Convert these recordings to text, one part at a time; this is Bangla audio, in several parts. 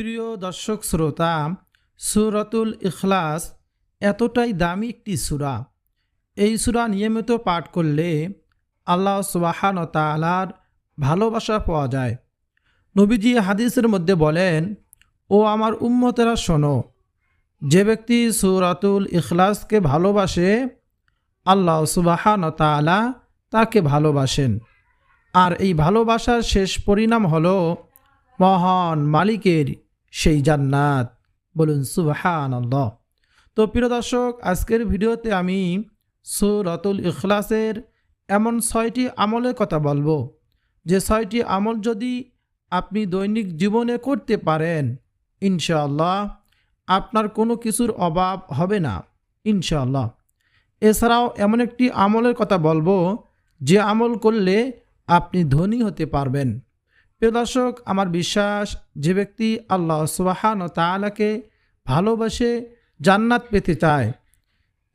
প্রিয় দর্শক শ্রোতা, সুরতুল ইখলাস এতটাই দামি একটি সুরা। এই সুরা নিয়মিত পাঠ করলে আল্লাহ সুবাহান তালার ভালোবাসা পাওয়া যায়। নবীজি হাদিসের মধ্যে বলেন, ও আমার উম্মতেরা, শোনো, যে ব্যক্তি সুরাতুল ইখলাসকে ভালোবাসে, আল্লাহ সুবাহান তালা তাকে ভালোবাসেন। আর এই ভালোবাসার শেষ পরিণাম হল মহান মালিকের সেই জান্নাত। বলুন সুবাহান তো প্রিয় দর্শক, আজকের ভিডিওতে আমি সুরতুল ইখলাসের এমন ছয়টি আমলের কথা বলব। যে ছয়টি আমল যদি আপনি দৈনিক জীবনে করতে পারেন, ইনশাআল্লাহ আপনার কোনো কিছুর অভাব হবে না, ইনশাআল্লাহ। এছাড়াও এমন একটি আমলের কথা বলব, যে আমল করলে আপনি ধনী হতে পারবেন। প্রিয় দর্শক, আমার বিশ্বাস যে ব্যক্তি আল্লাহ সুবাহান ও তালাকে ভালোবাসে, জান্নাত পেতে চায়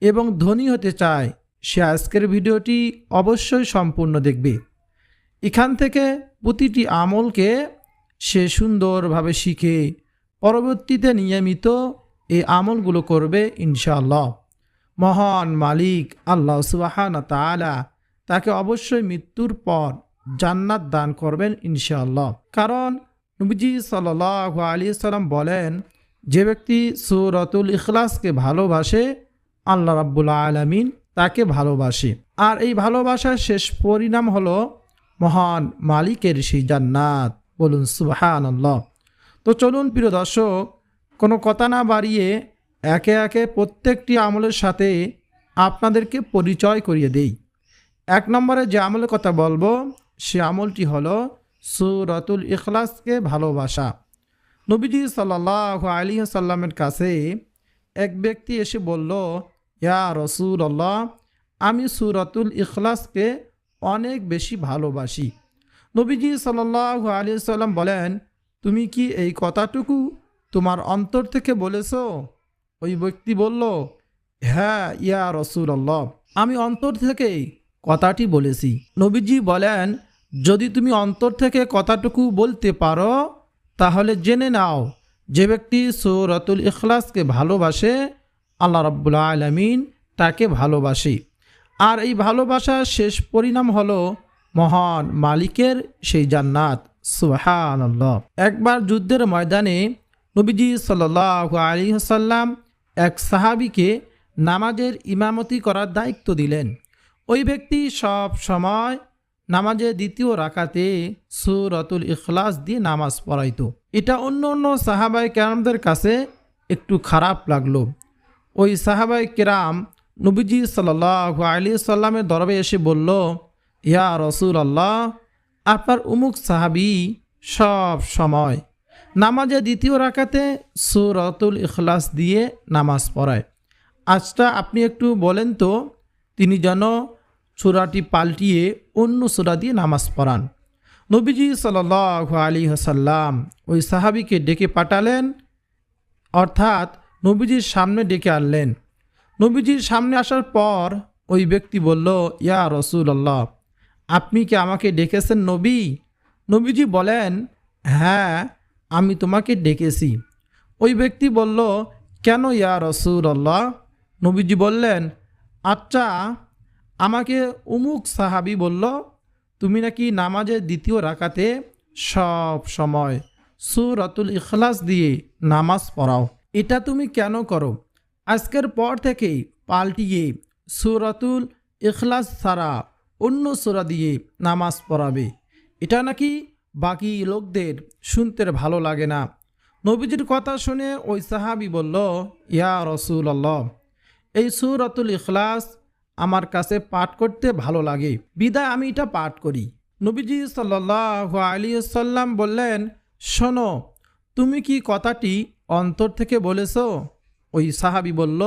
এবং ধনী হতে চায়, সে আজকের ভিডিওটি অবশ্যই সম্পূর্ণ দেখবে। এখান থেকে প্রতিটি আমলকে সে সুন্দরভাবে শিখে, পরবর্তীতে নিয়মিত এই আমলগুলো করবে ইনশাআল্লাহ। মহান মালিক আল্লাহ সুবাহান তালা তাকে অবশ্যই মৃত্যুর পর জান্নাত দান করবেন ইনশাআল্লাহ। কারণ নবীজি সাল আলী সাল্লাম বলেন, যে ব্যক্তি সুরতুল ইখলাসকে ভালোবাসে, আল্লাহ রাব্বুল আলমিন তাকে ভালোবাসে। আর এই ভালোবাসার শেষ পরিণাম হলো মহান মালিকের সেই জান্নাত। বলুন সুবাহান আল্লাহ তো চলুন, প্রিয় দর্শক, কোনো কথা না বাড়িয়ে একে একে প্রত্যেকটি আমলের সাথে আপনাদেরকে পরিচয় করিয়ে দেই। এক নম্বরে যে আমলের কথা বলব সে আমলটি হলো সুরতুল ইখলাসকে ভালোবাসা। নবীজি সাল্লাহ আলী সাল্লামের কাছে এক ব্যক্তি এসে বলল, ইয়া রসুল আল্লাহ আমি সুরতুল ইখলাসকে অনেক বেশি ভালোবাসি। নবীজি সাল্লাহ আলী সাল্লাম বলেন, তুমি কি এই কথাটুকু তোমার অন্তর থেকে বলেছ? ওই ব্যক্তি বলল হ্যাঁ ইয়া রসুল আল্লাহ আমি অন্তর থেকেই কথাটি বলেছি। নবীজি বলেন যদি তুমি অন্তর থেকে কথাটুকু বলতে পারো, তাহলে জেনে নাও যে ব্যক্তি সৌরতুল ইখলাসকে ভালোবাসে, আল্লাহ রব্বুল আলমিন তাকে ভালোবাসে। আর এই ভালোবাসার শেষ পরিণাম হলো মহান মালিকের সেই জান্নাত। সুহান একবার যুদ্ধের ময়দানে নবীজি সাল আলী সাল্লাম এক সাহাবিকে নামাজের ইমামতি করার দায়িত্ব দিলেন। ওই ব্যক্তি সব সময় নামাজের দ্বিতীয় রাকাতে সুরতুল ইখলাস দিয়ে নামাজ পড়াইতো। এটা অন্য অন্য সাহাবাই কেরামদের কাছে একটু খারাপ লাগল। ওই সাহাবাই কেরাম নবীজি সাল্লাহ আলী সাল্লামের দরবে এসে বলল, ইয়া রসুল আল্লাহ আপনার উমুক সাহাবি সব সময় নামাজে দ্বিতীয় রাখাতে সুরতুল ইখলাস দিয়ে নামাজ পড়ায়। আজটা আপনি একটু বলেন তো, তিনি যেন সুরাটি পাল্টিয়ে অন্য সুরা দিয়ে নামাজ পড়ান। নবীজি সাল আলী হাসাল্লাম ওই সাহাবিকে ডেকে পাঠালেন, অর্থাৎ নবীজির সামনে ডেকে আনলেন। নবীজির সামনে আসার পর ওই ব্যক্তি বলল, ইয়া রসুল আল্লাহ আপনি কি আমাকে ডেকেছেন নবী? নবীজি বলেন হ্যাঁ আমি তোমাকে ডেকেছি। ওই ব্যক্তি বলল, কেন ইয়া রসুল আল্লাহ নবীজি বললেন আচ্ছা আমাকে উমুক সাহাবি বলল, তুমি নাকি নামাজের দ্বিতীয় রাকাতে সব সময় সুরতুল ইখলাস দিয়ে নামাজ পড়াও। এটা তুমি কেন করো? আজকের পর থেকেই পাল্টিয়ে সুরতুল ইখলাস ছাড়া অন্য সুরা দিয়ে নামাজ পড়াবে। এটা নাকি বাকি লোকদের শুনতে ভালো লাগে না। নবীজির কথা শুনে ওই সাহাবি বলল, ইয়া রসুল আল্লাহ এই সুরতুল ইখলাস আমার কাছে পাঠ করতে ভালো লাগে। বিদায়, আমি এটা পাঠ করি। নবীজি সাল্লাহ আলী সাল্লাম বললেন, শোনো, তুমি কি কথাটি অন্তর থেকে বলেছ? ওই সাহাবি বলল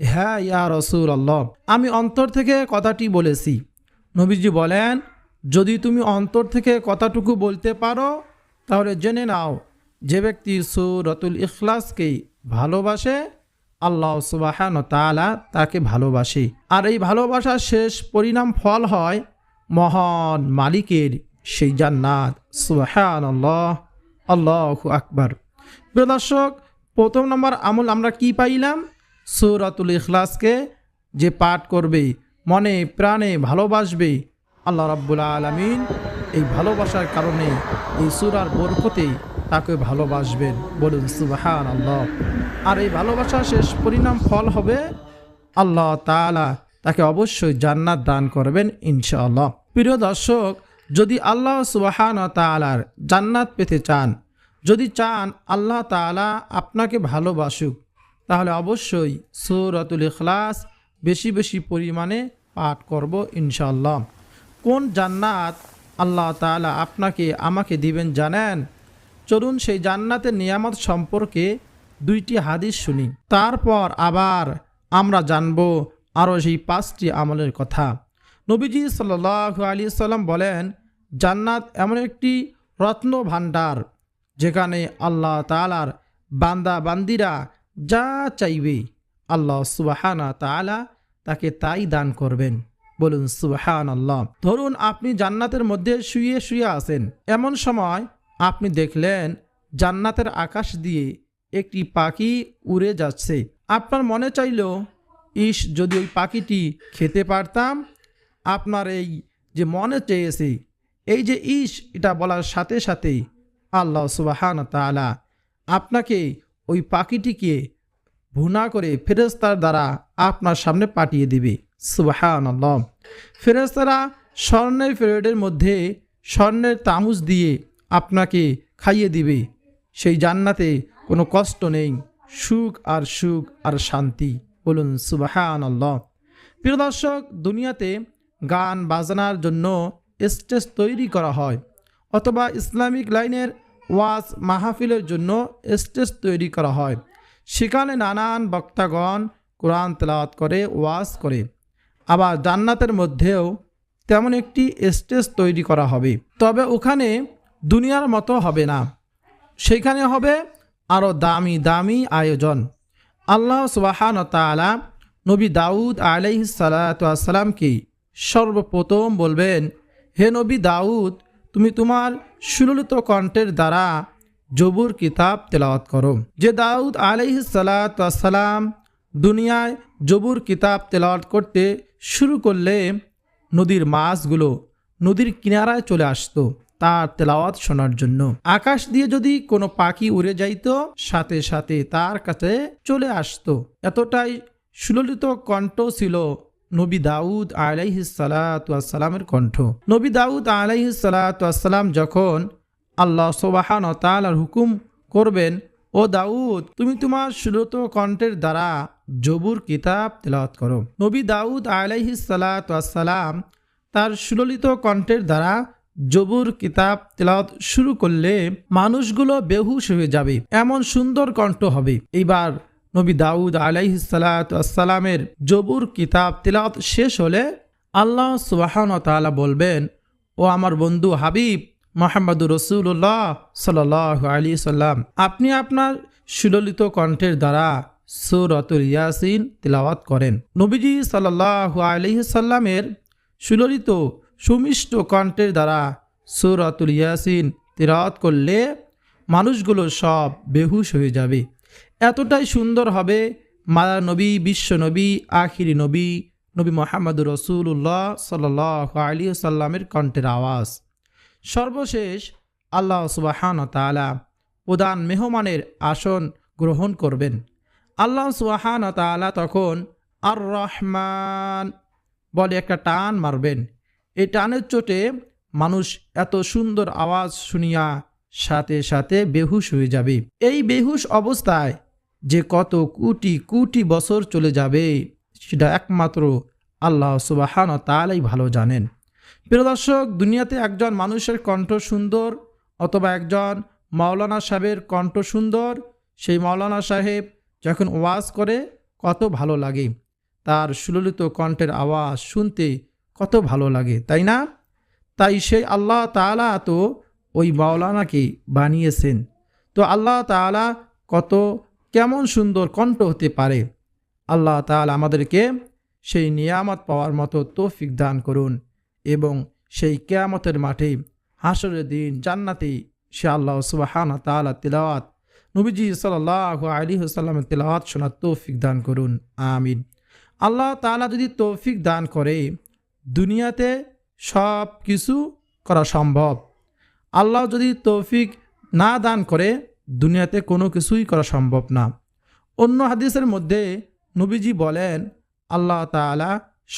হ্যাঁ ইয়া রসুল আল্লাহ আমি অন্তর থেকে কথাটি বলেছি। নবীজি বলেন, যদি তুমি অন্তর থেকে কথাটুকু বলতে পারো, তাহলে জেনে নাও, যে ব্যক্তি সুরতুল ইখলাসকে ভালোবাসে আল্লাহ সুবাহান তালা তাকে ভালোবাসে। আর এই ভালোবাসার শেষ পরিণাম ফল হয় মহান মালিকের, সেই জান্নাত। সুবাহান আল্লাহ আল্লাহ আকবার। প্রিয় দর্শক, প্রথম নম্বর আমল আমরা কি পাইলাম? সৌরাতুল ইখলাসকে যে পাঠ করবে, মনে প্রাণে ভালোবাসবে আল্লাহ রাব্বুল আলমিন, এই ভালোবাসার কারণে এই সুরার বরকতে তাকে ভালোবাসবেন। বলুন সুবাহান আল্লাহ আর এই ভালোবাসার শেষ পরিণাম ফল হবে আল্লাহ তাআলা তাকে অবশ্যই জান্নাত দান করবেন ইনশাআল্লাহ। প্রিয় দর্শক, যদি আল্লাহ সুবাহান তাআলার জান্নাত পেতে চান, যদি চান আল্লাহ তাআলা আপনাকে ভালোবাসুক, তাহলে অবশ্যই সৌরাতুল ইখলাস বেশি বেশি পরিমাণে পাঠ করব ইনশাআল্লাহ। কোন জান্নাত আল্লাহ তাআলা আপনাকে, আমাকে দিবেন জানেন? চলুন সেই জান্নাতের নিয়ামত সম্পর্কে দুইটি হাদিস শুনি। তারপর আবার আমরা জানব আরও সেই পাঁচটি আমলের কথা। নবীজি সাল্লাহ আলী সাল্লাম বলেন, জান্নাত এমন একটি রত্ন ভাণ্ডার যেখানে আল্লাহ তালার বান্দা বান্দিরা যা চাইবে আল্লাহ সুবাহানা তালা তাকে তাই দান করবেন। বলুন সুবাহান আল্লাহ ধরুন আপনি জান্নাতের মধ্যে শুয়ে শুয়ে আছেন। এমন সময় আপনি দেখলেন জান্নাতের আকাশ দিয়ে একটি পাখি উড়ে যাচ্ছে। আপনার মনে চাইল ইস যদি ওই পাখিটি খেতে পারতাম, আপনার এই যে মনে চেয়েছে, এই যে ইস এটা বলার সাথে সাথে আল্লাহ সুবাহান তালা আপনাকে ওই পাখিটিকে ভুনা করে ফেরেস্তার দ্বারা আপনার সামনে পাঠিয়ে দিবে। সুবাহান আল্লাহ ফেরেস্তারা স্বর্ণের ফেরেডের মধ্যে স্বর্ণের তামুজ দিয়ে আপনাকে খাইয়ে দিবে। সেই জান্নাতে কোনো কষ্ট নেই। সুখ আর সুখ আর শান্তি। বলুন সুবাহান আল্লাহ প্রিয় দর্শক, দুনিয়াতে গান বাজনার জন্য স্টেজ তৈরি করা হয় অথবা ইসলামিক লাইনের ওয়াজ মাহফিলের জন্য স্টেজ তৈরি করা হয়। সেখানে নানান বক্তাগণ কোরআন তেলাওয়াত করে, ওয়াজ করে। আবার জান্নাতের মধ্যেও তেমন একটি স্টেজ তৈরি করা হবে। তবে ওখানে দুনিয়ার মতো হবে না। সেখানে হবে আরও দামি দামি আয়োজন। আল্লাহ সুবাহান তালা নবী দাউদ আলাইহ সালাতামকে সর্বপ্রথম বলবেন, হে নবী দাউদ, তুমি তোমার সুললিত কণ্ঠের দ্বারা জবুর কিতাব তেলাওয়াত করো। যে দাউদ আলাইহ সালাতাম দুনিয়ায় জবুর কিতাব তেলাওয়াত করতে শুরু করলে নদীর মাছগুলো নদীর কিনারায় চলে আসতো। তার তেলাওয়াত শোনার জন্য। আকাশ দিয়ে যদি কোনো পাখি উড়ে যাইত, সাথে সাথে তার কাছে চলে আসতো। এতটাই সুললিত কণ্ঠ ছিল নবী দাউদ আলাইহিসালামের কণ্ঠ। নবী দাউদ আলাইহিসালাম যখন আল্লাহ সোবাহান তালার হুকুম করবেন, ও দাউদ, তুমি তোমার সুলত কণ্ঠের দ্বারা জবুর কিতাব তেলাওয়াত করো। নবী দাউদ আলাইহিসালাম তার সুললিত কণ্ঠের দ্বারা জবুর কিতাব তেলাওয়াত শুরু করলে মানুষগুলো বেহুশ হয়ে যাবে। এমন সুন্দর কণ্ঠ হবে। এইবার নবী দাউদ আলাইহিসালামের জবুর কিতাব তেলাওয়াত শেষ হলে আল্লাহ সুবাহন বলবেন, ও আমার বন্ধু হাবিব মোহাম্মদুর রসুল্লাহ সাল আলী সাল্লাম, আপনি আপনার সুললিত কণ্ঠের দ্বারা সুরতুল ইয়াসিন তিলাওয়াত করেন। নবীজি সাল্লাহ আলহিসাল্লামের সুললিত সুমিষ্ট কণ্ঠের দ্বারা সুরতুল ইয়াসিন তিলাওয়াত করলে মানুষগুলো সব বেহুশ হয়ে যাবে। এতটাই সুন্দর হবে মায়া নবী, বিশ্ব নবী, আখিরি নবী নবী মোহাম্মদুর রসুল্লাহ সাল আলী সাল্লামের কণ্ঠের আওয়াজ। সর্বশেষ আল্লাহ সুবাহান তালা প্রধান মেহমানের আসন গ্রহণ করবেন। আল্লাহ সুবাহান তালা তখন আর রহমান বলে একটা টান মারবেন। এই টানের চোটে মানুষ এত সুন্দর আওয়াজ শুনিয়া সাথে সাথে বেহুশ হয়ে যাবে। এই বেহুশ অবস্থায় যে কত কোটি কোটি বছর চলে যাবে, সেটা একমাত্র আল্লাহ সুবাহান তালাই ভালো জানেন। প্রিয় দর্শক, দুনিয়াতে একজন মানুষের কণ্ঠ সুন্দর অথবা একজন মাওলানা সাহেবের কণ্ঠ সুন্দর, সেই মাওলানা সাহেব যখন ওয়াজ করে কত ভালো লাগে। তার সুললিত কণ্ঠের আওয়াজ শুনতে কত ভালো লাগে, তাই না? তাই সেই আল্লাহ তালা তো ওই মাওলানাকে বানিয়েছেন। তো আল্লাহ তালা কত, কেমন সুন্দর কণ্ঠ হতে পারে। আল্লাহ তালা আমাদেরকে সেই নিয়ামত পাওয়ার মতো তৌফিক দান করুন এবং সেই কেয়ামতের মাঠে হাসরের দিন জান্নাতে সে আল্লাহ সুবাহানা তালা তিলাওয়াত, নবীজি সাল্লাহ আলী সাল্লামের তেলাওয়াত শোনার তৌফিক দান করুন। আমিন। আল্লাহ তালা যদি তৌফিক দান করে দুনিয়াতে সব কিছু করা সম্ভব। আল্লাহ যদি তৌফিক না দান করে, দুনিয়াতে কোনো কিছুই করা সম্ভব না। অন্য হাদিসের মধ্যে নবীজি বলেন, আল্লাহ তালা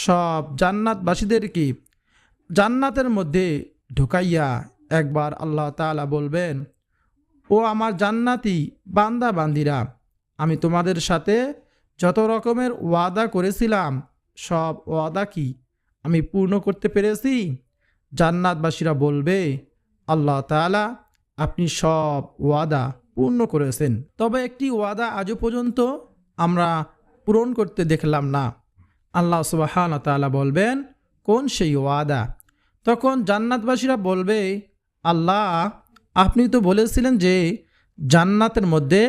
সব জান্নাতবাসীদেরকে জান্নাতের মধ্যে ঢুকাইয়া একবার আল্লাহ তালা বলবেন, ও আমার জান্নাতি বান্দা বান্দিরা আমি তোমাদের সাথে যত রকমের ওয়াদা করেছিলাম, সব ওয়াদা কি আমি পূর্ণ করতে পেরেছি। জান্নাতবাসীরা বলবে, আল্লাহ তালা আপনি সব ওয়াদা পূর্ণ করেছেন। তবে একটি ওয়াদা আজও পর্যন্ত আমরা পূরণ করতে দেখলাম না। আল্লাহ সুবাহান তালা বলবেন, কোন সেই ওয়াদা? তখন জান্নাতবাসীরা বলবে, আল্লাহ, আপনি তো বলেছিলেন যে জান্নাতের মধ্যে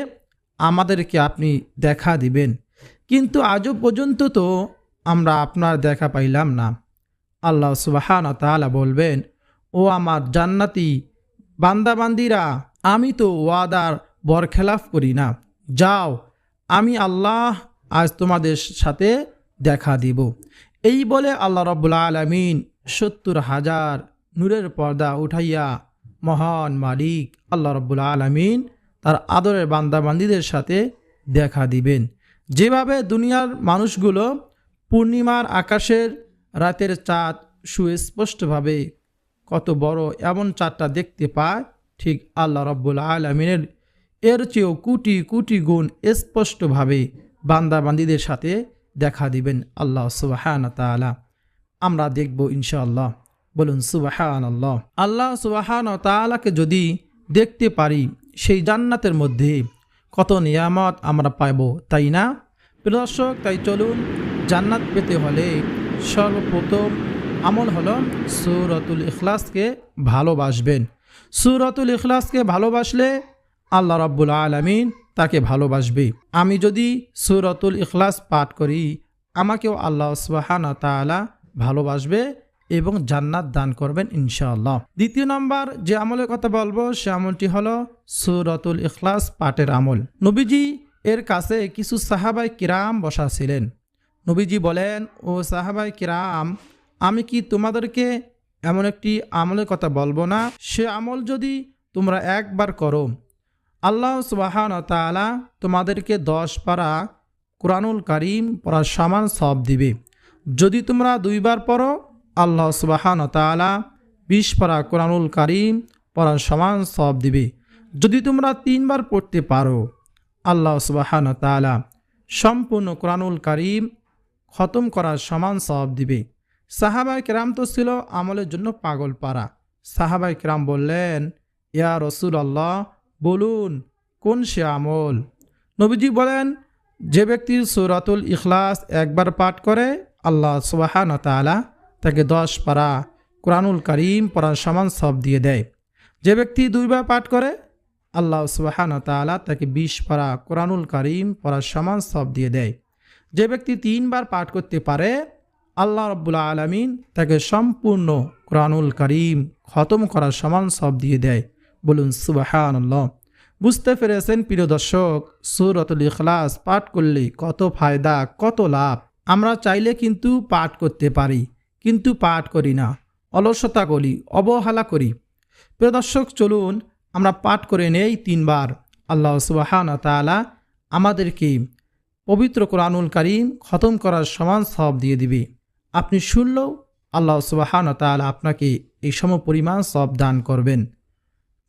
আমাদেরকে আপনি দেখা দিবেন। কিন্তু আজও পর্যন্ত তো আমরা আপনার দেখা পাইলাম না। আল্লাহ সুবাহান তালা বলবেন, ও আমার জান্নাতি বান্দাবান্দিরা, আমি তো ওয়াদার বরখেলাফ করি না। যাও, আমি আল্লাহ আজ তোমাদের সাথে দেখা দিব। এই বলে আল্লাহ রব্বুল্লা আলমিন সত্তর হাজার নূরের পর্দা উঠাইয়া মহান মালিক আল্লাহ রব্বুল আলমিন তার আদরের বান্দাবান্দিদের সাথে দেখা দিবেন। যেভাবে দুনিয়ার মানুষগুলো পূর্ণিমার আকাশের রাতের চাঁদ সুস্পষ্টভাবে কত বড় এমন চাঁদটা দেখতে পায়? ঠিক আল্লাহ রব্বুল আলমিনের। এর চেয়েও কোটি কোটি গুণ স্পষ্টভাবে বান্দাবান্দিদের সাথে দেখা দিবেন আল্লাহ সুবাহান তালা আমরা দেখব ইনশাআল্লাহ। বলুন সুবাহান আল্লাহ আল্লাহ সুবাহান তালাকে যদি দেখতে পারি, সেই জান্নাতের মধ্যে কত নিয়ামত আমরা পাইব, তাই না? প্রদর্শক তাই চলুন জান্নাত পেতে হলে সর্বপ্রথম আমল হলো সুরতুল ইখলাসকে ভালোবাসবেন। সুরতুল ইখলাসকে ভালোবাসলে আল্লাহ রব্বুল আলমিন তাকে ভালোবাসবে। আমি যদি সুরতুল ইখলাস পাঠ করি, আমাকেও আল্লাহ সুবাহানা তালা ভালোবাসবে এবং জান্নাত দান করবেন ইনশাআল্লাহ। দ্বিতীয় নম্বর যে আমলের কথা বলব, সে আমলটি হলো সুরতুল ইখলাস পাঠের আমল। নবীজি এর কাছে কিছু সাহাবাই কিরাম বসা ছিলেন। নবীজি বলেন, ও সাহাবাই কিরাম, আমি কি তোমাদেরকে এমন একটি আমলের কথা বলব না? সে আমল যদি তোমরা একবার করো, আল্লাহ সুবাহান তালা তোমাদেরকে দশ পারা কোরআনুল করিম পড়ার সমান সব দিবে। যদি তোমরা দুইবার পড়ো, আল্লাহ সুবাহান তালা বিশ পারা কোরআনুল করিম পড়ার সমান সব দিবে। যদি তোমরা তিনবার পড়তে পারো, আল্লাহ সুবাহান তালা সম্পূর্ণ কোরআনুল করিম খতম করার সমান সব দিবে। সাহাবাই কেরাম তো ছিল আমলের জন্য পাগল পারা সাহাবাই কেরাম বললেন, ইয়া রসুল আল্লাহ বলুন, কোন সে আমল? নবীজি বলেন, যে ব্যক্তি সুরাতুল ইখলাস একবার পাঠ করে, আল্লাহ সুবাহান তালা তাকে দশ পারা কোরআনুল করিম পড়ার সমান সব দিয়ে দেয়। যে ব্যক্তি দুইবার পাঠ করে, আল্লাহ সুবাহান তালা তাকে বিশ পারা কোরআনুল করিম পড়ার সমান সব দিয়ে দেয়। যে ব্যক্তি তিনবার পাঠ করতে পারে, আল্লাহ রব্বুল্লা আলমিন তাকে সম্পূর্ণ কোরআনুল করিম খতম করার সমান সব দিয়ে দেয়। বলুন সুবাহান বুঝতে পেরেছেন, প্রিয় দর্শক, সুরতুল ইখলাস পাঠ করলে কত ফায়দা, কত লাভ? আমরা চাইলে কিন্তু পাঠ করতে পারি, কিন্তু পাঠ করি না। অলসতা করি, অবহেলা করি। প্রিয় দর্শক, চলুন আমরা পাঠ করে নেই তিনবার। আল্লাহ সুবাহান তালা আমাদেরকে পবিত্র কোরআনুল করিম খতম করার সমান সব দিয়ে দিবে আপনি শুনলেও আল্লাহ সুবাহান তালা আপনাকে এই সম পরিমাণ সব দান করবেন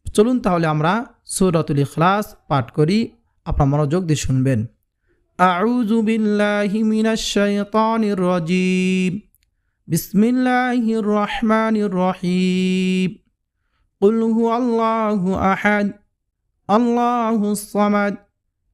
চলুন তাহলে আমরা সুরতুল ইখলাস পাঠ করি আপনার মনোযোগ দিয়ে শুনবেন أعوذ بالله من الشيطان الرجيم بسم الله الرحمن الرحيم قل هو الله أحد الله الصمد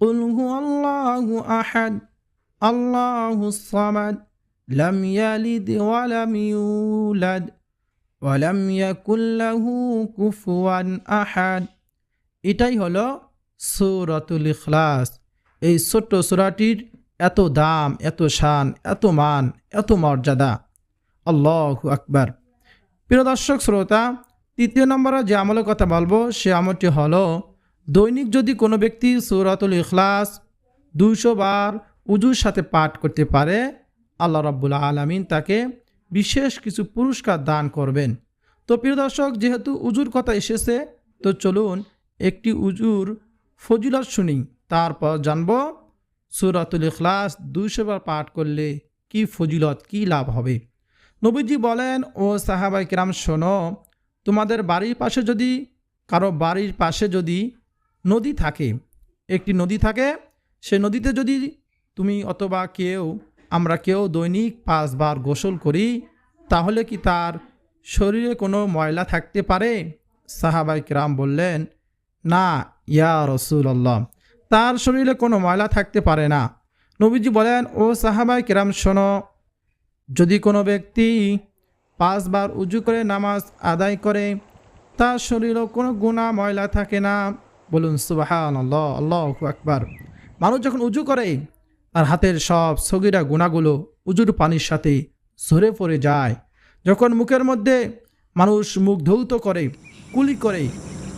قل هو الله أحد الله الصمد لم يلد ولم يولد ولم يكن له كفوا أحد এটাই হলো সূরাতুল ইখলাস এই ছোট্ট সূরাটির এত দাম এত শান এত মান এত মর্যাদা আল্লাহ আকবার প্রিয় দর্শক শ্রোতা তৃতীয় নম্বরে যে আমলের কথা বলবো সে আমলটি হলো দৈনিক যদি কোনো ব্যক্তি সূরাতুল ইখলাস দুইশো বার উজুর সাথে পাঠ করতে পারে, আল্লাহ রাব্বুল আলমিন তাকে বিশেষ কিছু পুরস্কার দান করবেন। তো প্রিয় দর্শক, যেহেতু উজুর কথা এসেছে, তো চলুন একটি উজুর ফজিলত শুনি। তারপর জানব সুরাতুল ইখলাস দুইশো বার পাঠ করলে কি ফজিলত, কি লাভ হবে? নবীজি বলেন, ও সাহাবাই কিরাম, শোনো, তোমাদের বাড়ির পাশে যদি, কারও বাড়ির পাশে যদি নদী থাকে। একটি নদী থাকে। সে নদীতে যদি তুমি অথবা কেউ, আমরা কেউ দৈনিক পাঁচবার গোসল করি, তাহলে কি তার শরীরে কোনো ময়লা থাকতে পারে? সাহাবাই কিরাম বললেন, না, ইয়া রসুল্লাহ তার শরীরে কোনো ময়লা থাকতে পারে না। নবীজি বলেন, ও সাহাবাই কিরাম, শোনো, যদি কোনো ব্যক্তি পাঁচবার উজু করে নামাজ আদায় করে, তার শরীরেও কোনো গুণা ময়লা থাকে না। বলুন সুবাহান আল্লাহ আল্লাহ আকবার। মানুষ যখন উজু করে, তার হাতের সব সগিরা গুণাগুলো উজুর পানির সাথে ঝরে পড়ে যায়। যখন মুখের মধ্যে মানুষ মুখ ধৌত করে, কুলি করে,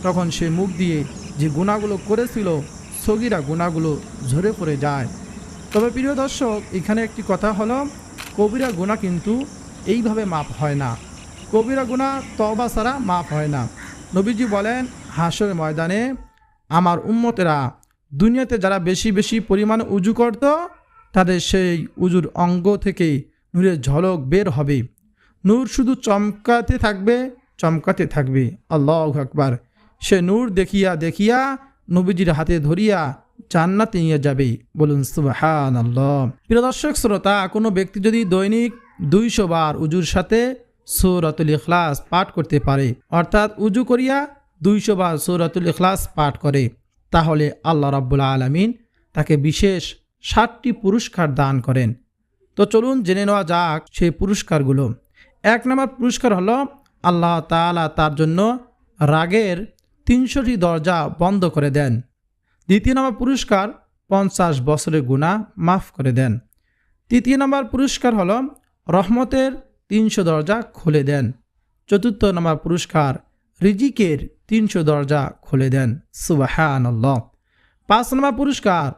তখন সে মুখ দিয়ে যে গুণাগুলো করেছিল, সগিরা গুণাগুলো ঝরে পড়ে যায়। তবে প্রিয় দর্শক, এখানে একটি কথা হলো, কবিরা গুণা কিন্তু এইভাবে মাপ হয় না। কবিরা গুণা তবা ছাড়া মাপ হয় না। নবীজি বলেন হাসর ময়দানে আমার উম্মতেরা দুনিয়াতে যারা বেশি বেশি পরিমাণে উজু করত, তাদের সেই উজুর অঙ্গ থেকে নূরের ঝলক বের হবে। নূর শুধু চমকাতে থাকবে চমকাতে থাকবে। আল্লাহ আকবার। সে নূর দেখিয়া দেখিয়া নবীজির হাতে ধরিয়া জান্নাতে নিয়ে যাবে। বলুন সুবাহান আল্লাহ প্রিয় দর্শক, শ্রোতা, কোনো ব্যক্তি যদি দৈনিক দুইশো বার উজুর সাথে সৌরাতুল ইখলাস পাঠ করতে পারে, অর্থাৎ উজু করিয়া দুইশো বার সৌরাতুল ইখলাস পাঠ করে, তাহলে আল্লাহ রাব্বুল আলমিন তাকে বিশেষ ষাটটি পুরস্কার দান করেন। তো চলুন জেনে নেওয়া যাক সেই পুরস্কারগুলো। এক নম্বর পুরস্কার হলো আল্লাহ তাআলা তার জন্য রাগের তিনশোটি দরজা বন্ধ করে দেন। দ্বিতীয় নম্বর পুরস্কার পঞ্চাশ বছরের গুণা মাফ করে দেন। তৃতীয় নম্বর পুরস্কার হলো রহমতের তিনশো দরজা খুলে দেন। চতুর্থ নম্বর পুরস্কার রিজিকের তিনশো দরজা খুলে দেন। সুবাহান পাঁচ নম্বর পুরস্কার,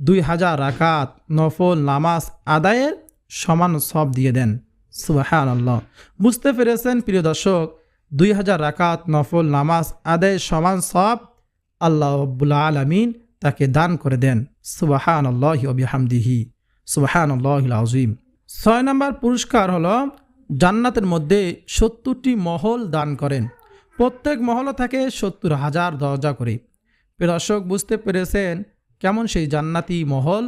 দুই হাজার রাকাত নফল নামাজ আদায়ের সমান সব দিয়ে দেন। সুবাহান বুঝতে পেরেছেন, প্রিয় দর্শক, দুই হাজার রাকাত নফল নামাজ আদায়ের সমান সব আল্লাহ আব্বুল আলমিন তাকে দান করে দেন। সুবাহান আল্লাহ অবিহামদিহি সুবাহান আল্লাহ আজিম ছয় নম্বর পুরস্কার হলো, জান্নাতের মধ্যে সত্তরটি মহল দান করেন। প্রত্যেক মহলও থাকে সত্তর হাজার দরজা করে। দর্শক, বুঝতে পেরেছেন কেমন সেই জান্নাতি মহল?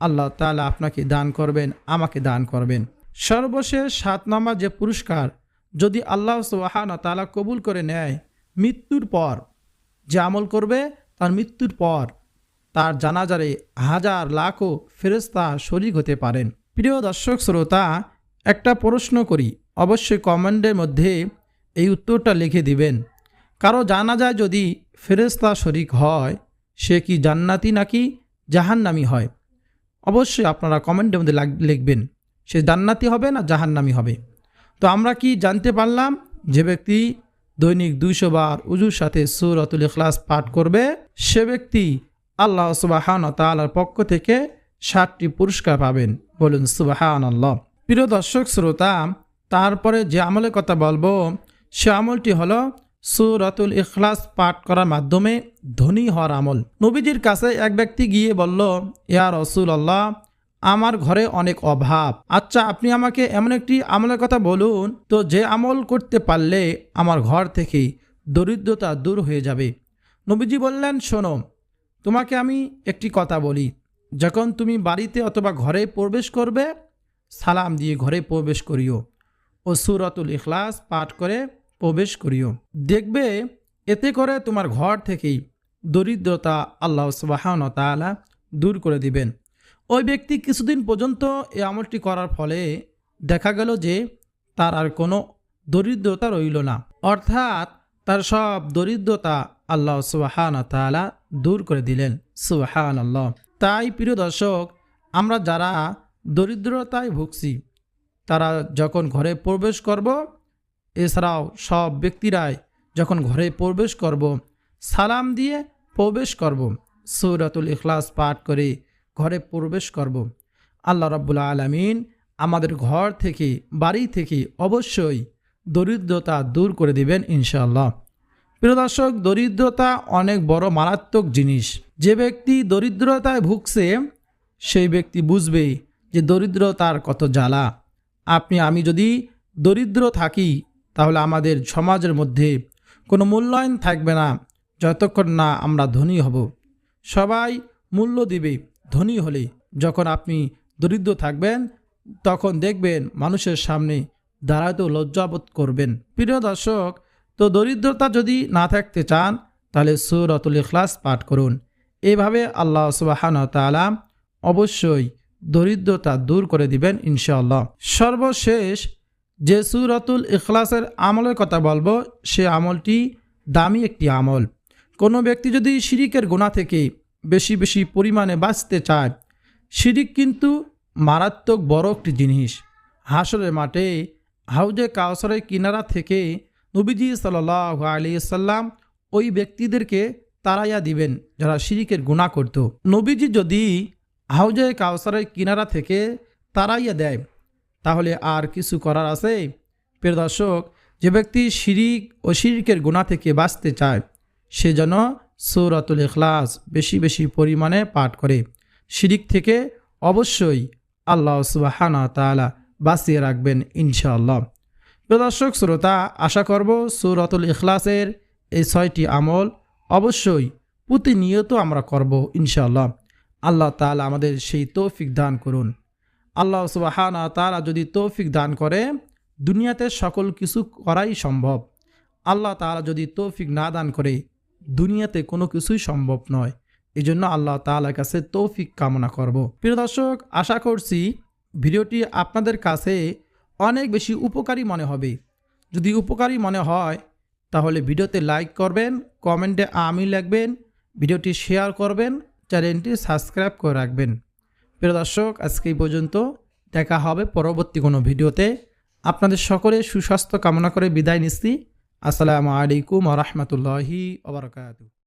আল্লাহ তালা আপনাকে দান করবেন, আমাকে দান করবেন। সর্বশেষ সাত নম্বর যে পুরস্কার, যদি আল্লাহ সোহানা তালা কবুল করে নেয়, মৃত্যুর পর যে আমল করবে, তার মৃত্যুর পর তার জানাজারে হাজার লাখো ফেরেস্তা শরিক হতে পারেন। প্রিয় দর্শক, শ্রোতা, একটা প্রশ্ন করি, অবশ্যই কমেন্টের মধ্যে এই উত্তরটা লিখে দিবেন। কারও জানা যায় যদি ফেরেস্তা শরিক হয়, সে কি জান্নাতি নাকি জাহান্নামি হয়? অবশ্যই আপনারা কমেন্টের মধ্যে লিখবেন, সে জান্নাতি হবে না জাহান্নামি হবে। তো আমরা কি জানতে পারলাম? যে ব্যক্তি দৈনিক দুইশো বার উজুর সাথে সুর সুরতুল ইখলাস পাঠ করবে, সে ব্যক্তি আল্লাহ সুবাহান তালার পক্ষ থেকে ষাটটি পুরস্কার পাবেন। বলুন সুবাহান আল্লাহ প্রিয় দর্শক, শ্রোতা, তারপরে যে আমলের কথা বলব সে আমলটি হলো সুরাতুল ইখলাস পাঠ করার মাধ্যমে ধনী হওয়ার আমল। নবীজির কাছে এক ব্যক্তি গিয়ে বলল, ইয়া রসুল আল্লাহ আমার ঘরে অনেক অভাব। আচ্ছা আপনি আমাকে এমন একটি আমলের কথা বলুন। তো যে আমল করতে পারলে আমার ঘর থেকে দরিদ্রতা দূর হয়ে যাবে। নবীজি বললেন, শোনো, তোমাকে আমি একটি কথা বলি। যখন তুমি বাড়িতে অথবা ঘরে প্রবেশ করবে, সালাম দিয়ে ঘরে প্রবেশ করিও। ও সুরতুল ইখলাস পাঠ করে প্রবেশ করিও। দেখবে, এতে করে তোমার ঘর থেকেই দরিদ্রতা আল্লাহ সুবাহান তালা দূর করে দিবেন। ওই ব্যক্তি কিছুদিন পর্যন্ত এই আমলটি করার ফলে দেখা গেল যে তার আর কোনো দরিদ্রতা রইল না। অর্থাৎ তার সব দরিদ্রতা আল্লাহ সুবাহান তালা দূর করে দিলেন। সুবাহান আল্লাহ তাই প্রিয় দর্শক, আমরা যারা দরিদ্রতায় ভুগছি, তারা যখন ঘরে প্রবেশ করব এছাড়াও সব ব্যক্তিরাই যখন ঘরে প্রবেশ করব, সালাম দিয়ে প্রবেশ করব, সৌরাতুল ইখলাস পাঠ করে ঘরে প্রবেশ করব। আল্লাহ রাব্বুল আলমিন আমাদের ঘর থেকে, বাড়ি থেকে অবশ্যই দরিদ্রতা দূর করে দিবেন ইনশাআল্লাহ। প্রিয় দর্শক, দরিদ্রতা অনেক বড় মারাত্মক জিনিস। যে ব্যক্তি দরিদ্রতায় ভুগছে, সেই ব্যক্তি বুঝবে যে দরিদ্রতার কত জ্বালা। আপনি, আমি যদি দরিদ্র থাকি তাহলে আমাদের সমাজের মধ্যে কোনো মূল্যায়ন থাকবে না, যতক্ষণ না আমরা ধনী হব। সবাই মূল্য দিবে ধনী হলে। যখন আপনি দরিদ্র থাকবেন, তখন দেখবেন মানুষের সামনে দাঁড়াতেও লজ্জাবোধ করবেন। প্রিয় দর্শক, তো দরিদ্রতা যদি না থাকতে চান, তাহলে সুরতুল ইখলাস পাঠ করুন। এভাবে আল্লাহ সুবাহান তালা অবশ্যই দরিদ্রতা দূর করে দিবেন ইনশাআল্লাহ। সর্বশেষ যে সুরাতুল ইখলাসের আমলের কথা বলব, সে আমলটি দামি একটি আমল। কোনো ব্যক্তি যদি শিরিকের গোনা থেকে বেশি বেশি পরিমাণে বাঁচতে চায়, শিরিক কিন্তু মারাত্মক বড় একটি জিনিস। হাসরের মাঠে হাউজে কাউসারের কিনারা থেকে নবীজি সাল্লাহ আলি সাল্লাম ওই ব্যক্তিদেরকে তারাইয়া দিবেন যারা শিরিকের গুণা করত। নবীজি যদি হাউজে কাউসারের কিনারা থেকে তারাইয়া দেয় তাহলে আর কিছু করার আছে? প্রিয় দর্শক, যে ব্যক্তি শিরিক ও শিরিকের গুণা থেকে বাঁচতে চায়, সে যেন সৌরাতুল ইখলাস বেশি বেশি পরিমাণে পাঠ করে। শিরিক থেকে অবশ্যই আল্লাহ সুবাহানা তালা বাঁচিয়ে রাখবেন ইনশাআল্লাহ। প্রিয় দর্শক, শ্রোতা, আশা করব সৌরাতুল ইখলাসের এই ছয়টি আমল অবশ্যই প্রতিনিয়ত আমরা করব ইনশাআল্লাহ। আল্লাহ তালা আমাদের সেই তৌফিক দান করুন। আল্লাহ সুবাহানা তারা যদি তৌফিক দান করে, দুনিয়াতে সকল কিছু করাই সম্ভব। আল্লাহ তালা যদি তৌফিক না দান করে, দুনিয়াতে কোনো কিছুই সম্ভব নয়। এই জন্য আল্লাহ তালার কাছে তৌফিক কামনা করব। প্রিয় দর্শক, আশা করছি ভিডিওটি আপনাদের কাছে অনেক বেশি উপকারী মনে হবে। যদি উপকারী মনে হয়, তাহলে ভিডিওতে লাইক করবেন, কমেন্টে আমি লিখবেন, ভিডিওটি শেয়ার করবেন, চ্যানেলটি সাবস্ক্রাইব করে রাখবেন। প্রিয় দর্শক, আজকে এই পর্যন্ত দেখা হবে পরবর্তী কোনো ভিডিওতে। আপনাদের সকলে সুস্বাস্থ্য কামনা করে বিদায় নিচ্ছি। আসসালামু আলাইকুম আ রহমতুল্লাহি